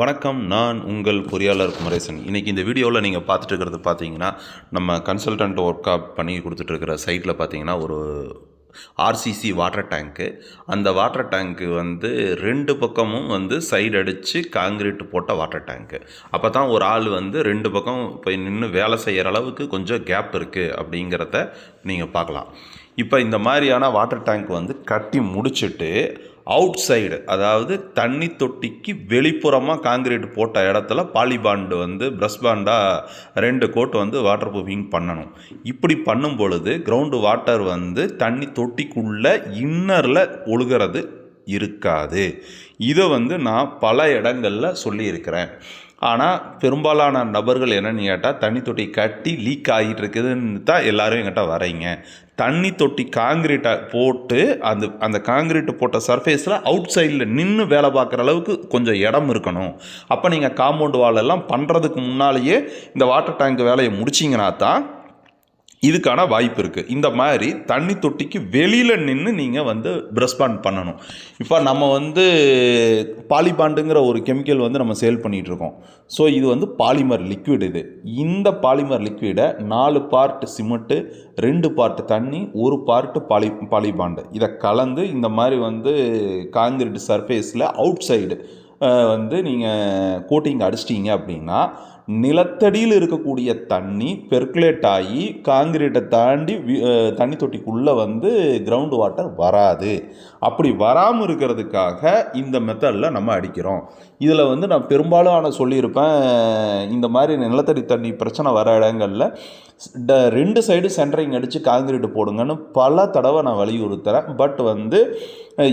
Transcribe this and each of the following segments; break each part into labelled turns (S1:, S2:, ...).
S1: வணக்கம் நான் உங்கள் பொறியாளர் குமரேசன். இன்றைக்கி இந்த வீடியோவில் நீங்கள் பார்த்துட்டு இருக்கிறது பார்த்தீங்கன்னா நம்ம கன்சல்டன்ட் ஒர்க்காக பண்ணி கொடுத்துட்ருக்கிற சைட்டில் பார்த்தீங்கன்னா ஒரு ஆர்சிசி வாட்டர் டேங்க்கு அந்த வாட்டர் டேங்க்கு வந்து ரெண்டு பக்கமும் வந்து சைடு அடித்து காங்கிரீட் போட்ட வாட்டர் டேங்க்கு அப்போ தான் ஒரு ஆள் வந்து ரெண்டு பக்கம் போய் நின்று வேலை செய்கிற அளவுக்கு கொஞ்சம் கேப் இருக்குது அப்படிங்கிறத நீங்கள் பார்க்கலாம். இப்போ இந்த மாதிரியான வாட்டர் டேங்க் வந்து கட்டி முடிச்சுட்டு அவுட் சைடு அதாவது தண்ணி தொட்டிக்கு வெளிப்புறமாக காங்கிரீட் போட்ட இடத்துல பாலிபாண்டு வந்து ப்ரஷ் பாண்டாக ரெண்டு கோட் வந்து வாட்டர் ப்ரூஃபிங் பண்ணணும். இப்படி பண்ணும் பொழுது கிரவுண்டு வாட்டர் வந்து தண்ணி தொட்டிக்குள்ளே இன்னரில் ஒழுகிறது இருக்காது. இதை வந்து நான் பல இடங்களில் சொல்லியிருக்கிறேன். ஆனால் பெரும்பாலான நபர்கள் என்னென்னு கேட்டால் தண்ணி தொட்டி கட்டி லீக் ஆகிட்டு இருக்குதுன்னு தான் எல்லோரும் என்கிட்ட வரீங்க தண்ணி தொட்டி காங்கிரீட்டை போட்டு அந்த அந்த காங்கிரீட்டு போட்ட சர்ஃபேஸில் அவுட் சைடில் நின்று வேலை பார்க்குற அளவுக்கு கொஞ்சம் இடம் இருக்கணும். அப்போ நீங்கள் காம்பவுண்ட் வால் எல்லாம் பண்ணுறதுக்கு முன்னாலேயே இந்த வாட்டர் டேங்க் வேலையை முடிச்சிங்கன்னா தான் இதுக்கான வாய்ப்பு இருக்குது இந்த மாதிரி தண்ணி தொட்டிக்கு வெளியில் நின்று நீங்கள் வந்து பிரஸ்பாண்ட் பண்ணணும். இப்போ நம்ம வந்து பாலிபாண்டுங்கிற ஒரு கெமிக்கல் வந்து நம்ம சேல் பண்ணிகிட்டு இருக்கோம். ஸோ இது வந்து பாலிமர் லிக்விட் இது. இந்த பாலிமர் லிக்விடை நாலு பார்ட் சிமெண்ட்டு ரெண்டு பார்ட் தண்ணி ஒரு பார்ட்டு பாலி பாலிபாண்டு இதை கலந்து இந்த மாதிரி வந்து காங்கிரீட் சர்ஃபேஸில் அவுட் சைடு வந்து நீங்கள் கோட்டிங் அடிச்சிட்டிங்க அப்படின்னா நிலத்தடியில் இருக்கக்கூடிய தண்ணி பெர்குலேட் ஆகி காங்கிரீட்டை தாண்டி தண்ணி தொட்டிக்குள்ளே வந்து கிரவுண்ட் வாட்டர் வராது. அப்படி வராமல் இருக்கிறதுக்காக இந்த மெத்தடில் நம்ம அடிக்கிறோம். இதில் வந்து நான் பெரும்பாலும் ஆனால் சொல்லியிருப்பேன் இந்த மாதிரி நிலத்தடி தண்ணி பிரச்சனை வர இடங்களில் ட ரெண்டு சைடு சென்டரிங் அடித்து காங்கிரீட் போடுங்கன்னு பல தடவை நான் வலியுறுத்துகிறேன் பட் வந்து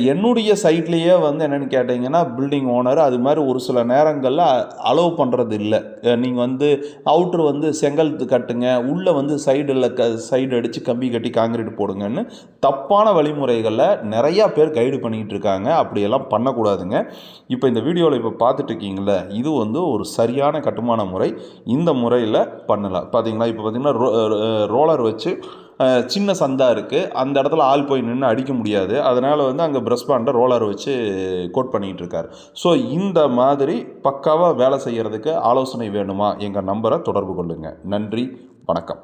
S1: என்னுடைய சைட்லேயே வந்து என்னென்னு கேட்டிங்கன்னா பில்டிங் ஓனர் அது மாதிரி ஒரு சில நேரங்களில் அலோவ் பண்ணுறது இல்லை நீங்கள் வந்து அவுட்ரு வந்து செங்கல் கட்டுங்க உள்ளே வந்து சைடில் க சைடு அடித்து கம்பி கட்டி காங்கிரீட் போடுங்கன்னு தப்பான வழிமுறைகளை நிறையா பேர் கைடு பண்ணிக்கிட்டு இருக்காங்க. அப்படியெல்லாம் பண்ணக்கூடாதுங்க. இப்போ இந்த வீடியோவில் இப்போ பார்த்துட்டு இருக்கீங்களே இது வந்து ஒரு சரியான கட்டுமான முறை. இந்த முறையில் பண்ணலாம். பார்த்தீங்களா இப்போ பார்த்தீங்கன்னா ரோ ரோலர் வச்சு சின்ன சந்தா இருக்குது அந்த இடத்துல ஆள் போய் நின்று அடிக்க முடியாது. அதனால் வந்து அங்கே ப்ரெஸ் பாண்டை ரோலர் வச்சு கோட் பண்ணிகிட்டு இருக்கார். ஸோ இந்த மாதிரி பக்காவாக வேலை செய்கிறதுக்கு ஆலோசனை வேணுமா? எங்கள் நம்பரை தொடர்பு கொள்ளுங்கள் நன்றி. வணக்கம்.